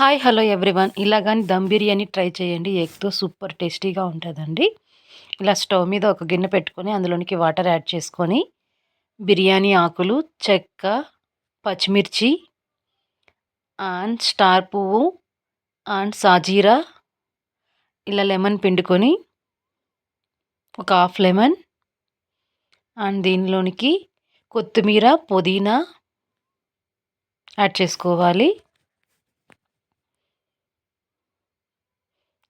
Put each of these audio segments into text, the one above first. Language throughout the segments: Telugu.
Hi hello everyone. ఇలా కానీ దమ్ బిర్యానీ ట్రై చేయండి. ఎగ్తో సూపర్ టేస్టీగా ఉంటుందండి. ఇలా స్టవ్ మీద ఒక గిన్నె పెట్టుకొని అందులోనికి వాటర్ యాడ్ చేసుకొని బిర్యానీ ఆకులు చెక్క పచ్చిమిర్చి అండ్ స్టార్ పువ్వు అండ్ సాజీరా. ఇలా లెమన్ పిండుకొని ఒక హాఫ్ లెమన్ అండ్ దీనిలోనికి కొత్తిమీర పుదీనా యాడ్ చేసుకోవాలి.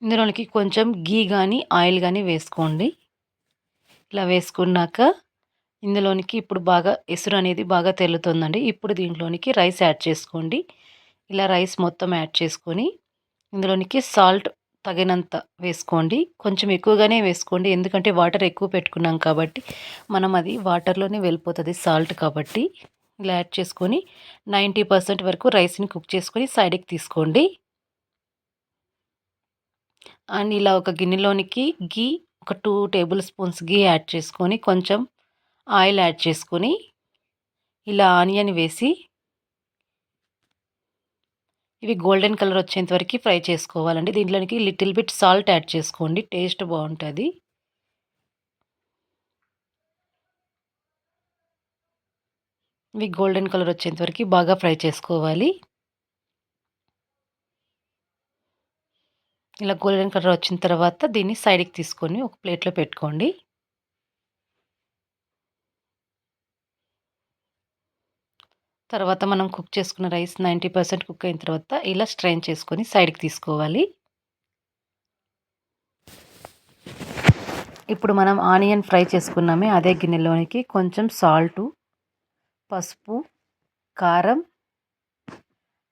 ఇందులోనికి కొంచెం గీ కానీ ఆయిల్ కానీ వేసుకోండి. ఇలా వేసుకున్నాక ఇందులోనికి ఇప్పుడు బాగా ఎసురు అనేది బాగా తెల్లుతుందండి. ఇప్పుడు దీంట్లోనికి రైస్ యాడ్ చేసుకోండి. ఇలా రైస్ మొత్తం యాడ్ చేసుకొని ఇందులోనికి సాల్ట్ తగినంత వేసుకోండి. కొంచెం ఎక్కువగానే వేసుకోండి. ఎందుకంటే వాటర్ ఎక్కువ పెట్టుకున్నాం కాబట్టి మనం అది వాటర్లోనే వెళ్ళిపోతుంది సాల్ట్ కాబట్టి. ఇలా యాడ్ చేసుకొని నైంటీ పర్సెంట్ వరకు రైస్ని కుక్ చేసుకొని సైడ్కి తీసుకోండి. అండ్ ఇలా ఒక గిన్నెలోనికి గీ ఒక two tablespoons ghee add చేసుకొని కొంచెం ఆయిల్ యాడ్ చేసుకొని ఇలా ఆనియన్ వేసి ఇవి గోల్డెన్ కలర్ వచ్చేంత వరకు ఫ్రై చేసుకోవాలండి. దీంట్లోనికి లిటిల్ బిట్ సాల్ట్ యాడ్ చేసుకోండి. టేస్ట్ బాగుంటుంది. ఇవి గోల్డెన్ కలర్ వచ్చేంత వరకు బాగా ఫ్రై చేసుకోవాలి. ఇలా గోల్డెన్ కలర్ వచ్చిన తర్వాత దీన్ని సైడ్కి తీసుకొని ఒక ప్లేట్లో పెట్టుకోండి. తర్వాత మనం కుక్ చేసుకున్న రైస్ నైంటీ పర్సెంట్ కుక్ అయిన తర్వాత ఇలా స్ట్రైన్ చేసుకొని సైడ్కి తీసుకోవాలి. ఇప్పుడు మనం ఆనియన్ ఫ్రై చేసుకున్నామే అదే గిన్నెలోనికి కొంచెం సాల్టు పసుపు కారం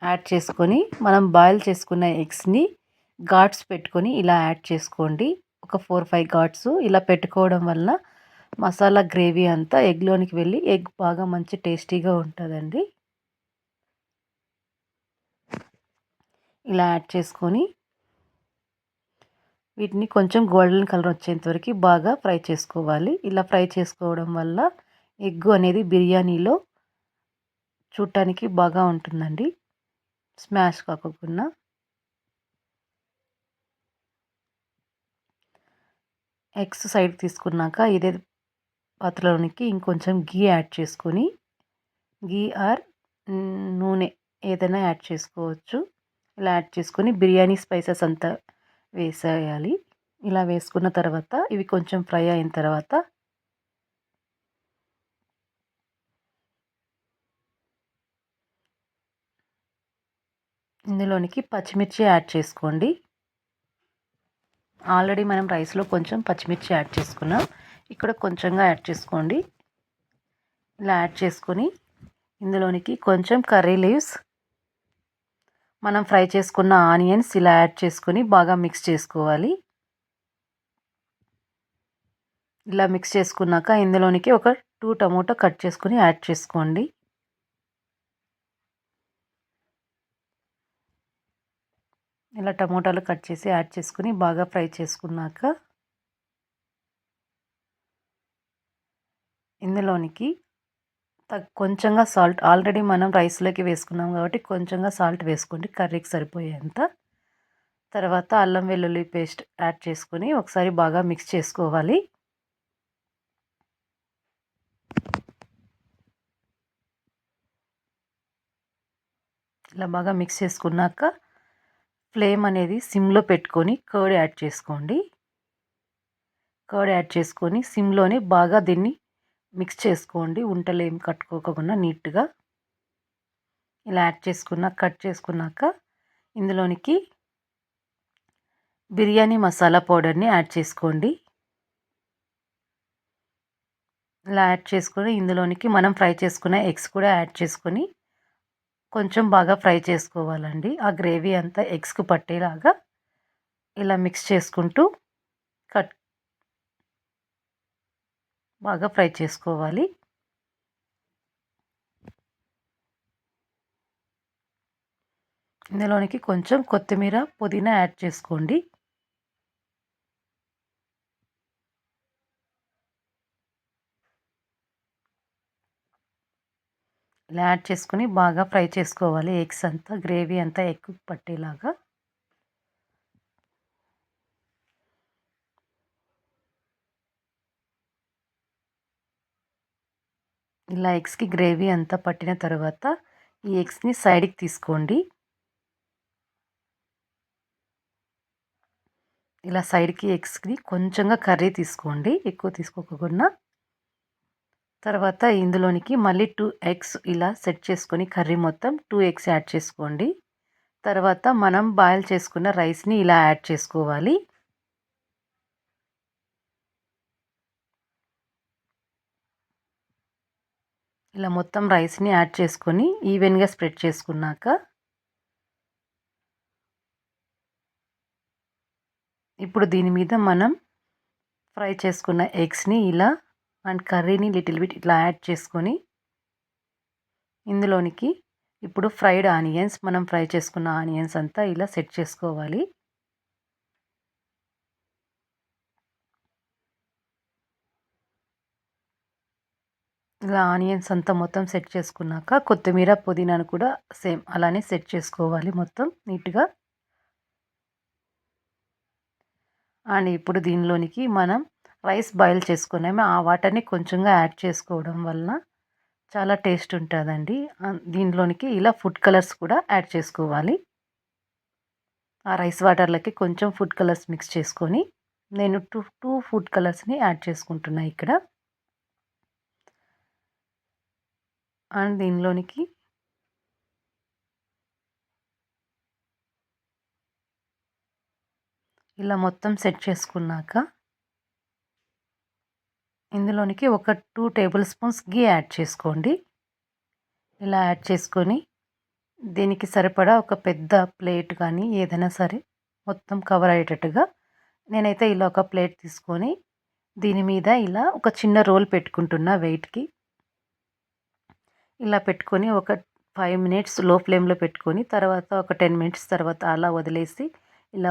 యాడ్ చేసుకొని మనం బాయిల్ చేసుకున్న ఎగ్స్ని ఘాట్స్ పెట్టుకొని ఇలా యాడ్ చేసుకోండి. ఒక ఫోర్ ఫైవ్ ఘాట్స్ ఇలా పెట్టుకోవడం వల్ల మసాలా గ్రేవీ అంతా ఎగ్లోనికి వెళ్ళి ఎగ్ బాగా మంచి టేస్టీగా ఉంటుందండి. ఇలా యాడ్ చేసుకొని వీటిని కొంచెం గోల్డెన్ కలర్ వచ్చేంత వరకు బాగా ఫ్రై చేసుకోవాలి. ఇలా ఫ్రై చేసుకోవడం వల్ల ఎగ్ అనేది బిర్యానీలో చూడటానికి బాగా ఉంటుందండి. స్మాష్ కాకుండా ఎగ్స్ సైడ్ తీసుకున్నాక ఇదే పాత్రలోనికి ఇంకొంచెం గీ యాడ్ చేసుకొని గీ ఆర్ నూనె ఏదైనా యాడ్ చేసుకోవచ్చు. ఇలా యాడ్ చేసుకొని బిర్యానీ స్పైసెస్ అంతా వేసేయాలి. ఇలా వేసుకున్న తర్వాత ఇవి కొంచెం ఫ్రై అయిన తర్వాత ఇందులోనికి పచ్చిమిర్చి యాడ్ చేసుకోండి. ఆల్రెడీ మనం రైస్లో కొంచెం పచ్చిమిర్చి యాడ్ చేసుకున్నాం. ఇక్కడ కొంచెంగా యాడ్ చేసుకోండి. ఇలా యాడ్ చేసుకొని ఇందులోనికి కొంచెం కర్రీ లీవ్స్ మనం ఫ్రై చేసుకున్న ఆనియన్స్ ఇలా యాడ్ చేసుకొని బాగా మిక్స్ చేసుకోవాలి. ఇలా మిక్స్ చేసుకున్నాక ఇందులోనికి ఒక టూ టమోటా కట్ చేసుకొని యాడ్ చేసుకోండి. ఇలా టమోటాలు కట్ చేసి యాడ్ చేసుకుని బాగా ఫ్రై చేసుకున్నాక ఇందులోనికి కొంచెంగా సాల్ట్ ఆల్రెడీ మనం రైస్లోకి వేసుకున్నాం కాబట్టి కొంచెంగా సాల్ట్ వేసుకోండి కర్రీకి సరిపోయేంత. తర్వాత అల్లం వెల్లుల్లి పేస్ట్ యాడ్ చేసుకొని ఒకసారి బాగా మిక్స్ చేసుకోవాలి. ఇలా బాగా మిక్స్ చేసుకున్నాక ఫ్లేమ్ అనేది సిమ్లో పెట్టుకొని కర్డ్ యాడ్ చేసుకోండి. కర్డ్ యాడ్ చేసుకొని సిమ్లోనే బాగా దీన్ని మిక్స్ చేసుకోండి. ఉంటలు ఏం కట్టుకోకుండా నీట్గా. ఇలా యాడ్ చేసుకున్న కట్ చేసుకున్నాక ఇందులోనికి బిర్యానీ మసాలా పౌడర్ని యాడ్ చేసుకోండి. ఇలా యాడ్ చేసుకొని ఇందులోనికి మనం ఫ్రై చేసుకున్న ఎగ్స్ కూడా యాడ్ చేసుకొని కొంచెం బాగా ఫ్రై చేసుకోవాలండి. ఆ గ్రేవీ అంతా ఎగ్స్కు పట్టేలాగా ఇలా మిక్స్ చేసుకుంటూ కట్ బాగా ఫ్రై చేసుకోవాలి. ఇందులోనికి కొంచెం కొత్తిమీర పుదీనా యాడ్ చేసుకోండి. ఇలా యాడ్ చేసుకొని బాగా ఫ్రై చేసుకోవాలి. ఎగ్స్ అంతా గ్రేవీ అంతా ఎక్కువ పట్టేలాగా. ఇలా ఎగ్స్కి గ్రేవీ అంతా పట్టిన తర్వాత ఈ ఎగ్స్ని సైడ్కి తీసుకోండి. ఇలా సైడ్కి ఎగ్స్కి కొంచెంగా కర్రీ తీసుకోండి. ఎక్కువ తీసుకోకుండా. తర్వాత ఇందులోనికి మళ్ళీ టూ ఎగ్స్ ఇలా సెట్ చేసుకొని కర్రీ మొత్తం టూ ఎగ్స్ యాడ్ చేసుకోండి. తర్వాత మనం బాయిల్ చేసుకున్న రైస్ని ఇలా యాడ్ చేసుకోవాలి. ఇలా మొత్తం రైస్ని యాడ్ చేసుకొని ఈవెన్గా స్ప్రెడ్ చేసుకున్నాక ఇప్పుడు దీని మీద మనం ఫ్రై చేసుకున్న ఎగ్స్ని ఇలా అండ్ కర్రీని లిటిల్ బిట్ ఇట్లా యాడ్ చేసుకొని ఇందులోనికి ఇప్పుడు ఫ్రైడ్ ఆనియన్స్ మనం ఫ్రై చేసుకున్న ఆనియన్స్ అంతా ఇలా సెట్ చేసుకోవాలి. ఇలా ఆనియన్స్ అంతా మొత్తం సెట్ చేసుకున్నాక కొత్తిమీర పుదీనాను కూడా సేమ్ అలానే సెట్ చేసుకోవాలి మొత్తం నీట్గా. అండ్ ఇప్పుడు దీనిలోనికి మనం రైస్ బాయిల్ చేసుకునేమి ఆ వాటర్ని కొంచెంగా యాడ్ చేసుకోవడం వలన చాలా టేస్ట్ ఉంటుందండి. దీనిలోనికి ఇలా ఫుడ్ కలర్స్ కూడా యాడ్ చేసుకోవాలి. ఆ రైస్ వాటర్లకి కొంచెం ఫుడ్ కలర్స్ మిక్స్ చేసుకొని నేను టూ టూ ఫుడ్ కలర్స్ని యాడ్ చేసుకుంటున్నా ఇక్కడ. అండ్ దీనిలోనికి ఇలా మొత్తం సెట్ చేసుకున్నాక ఇందులోనికి ఒక two tablespoons ghee add చేసుకోండి. ఇలా యాడ్ చేసుకొని దీనికి సరిపడా ఒక పెద్ద ప్లేట్ కానీ ఏదైనా సరే మొత్తం కవర్ అయ్యేటట్టుగా నేనైతే ఇలా ఒక ప్లేట్ తీసుకొని దీని మీద ఇలా ఒక చిన్న రోల్ పెట్టుకుంటున్నా వెయిట్కి. ఇలా పెట్టుకొని ఒక ఫైవ్ మినిట్స్లో ఫ్లేమ్లో పెట్టుకొని తర్వాత ఒక టెన్ మినిట్స్ తర్వాత అలా వదిలేసి ఇలా